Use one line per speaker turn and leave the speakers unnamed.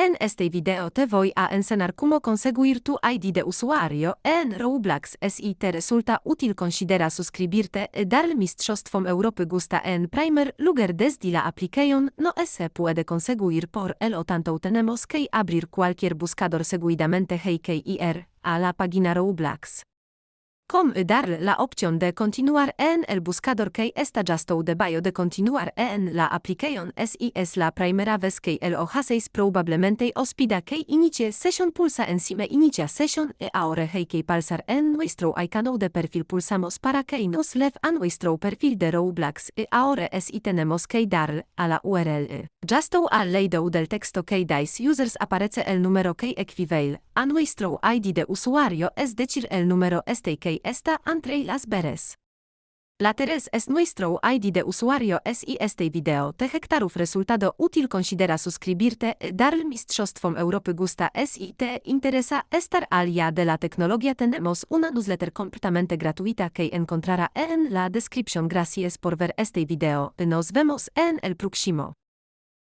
En este video te voy a enseñar cómo conseguir tu ID de usuario en Roblox. Si te resulta útil considera suscribirte dar Mistrzostwom Europy gusta en primer lugar desde la aplicación no se puede conseguir por el tanto tenemos que abrir cualquier buscador seguidamente HKIR a la página Roblox. Com darle la opción de continuar en el buscador que está justo debajo de continuar en la aplicación si es la primera vez que el hacéis probablemente ospida que inicie sesión pulsa encima inicia sesión y ahora hay que pulsar en nuestro icono de perfil pulsamos para que nos lev a nuestro perfil de Roblox y ahora es y tenemos que darle a la URL. Justo al lado del texto que dais users aparece el número que equivale a nuestro ID de usuario es decir el número este que está entre las beres. La tres es nuestro ID de usuario si este video te hektarów resultado útil considera suscribirte dar Mistrzostwom Europy gusta si te interesa estar al día de la tecnología. Tenemos una newsletter completamente gratuita que encontrará en la descripción. Gracias por ver este video nos vemos en el próximo.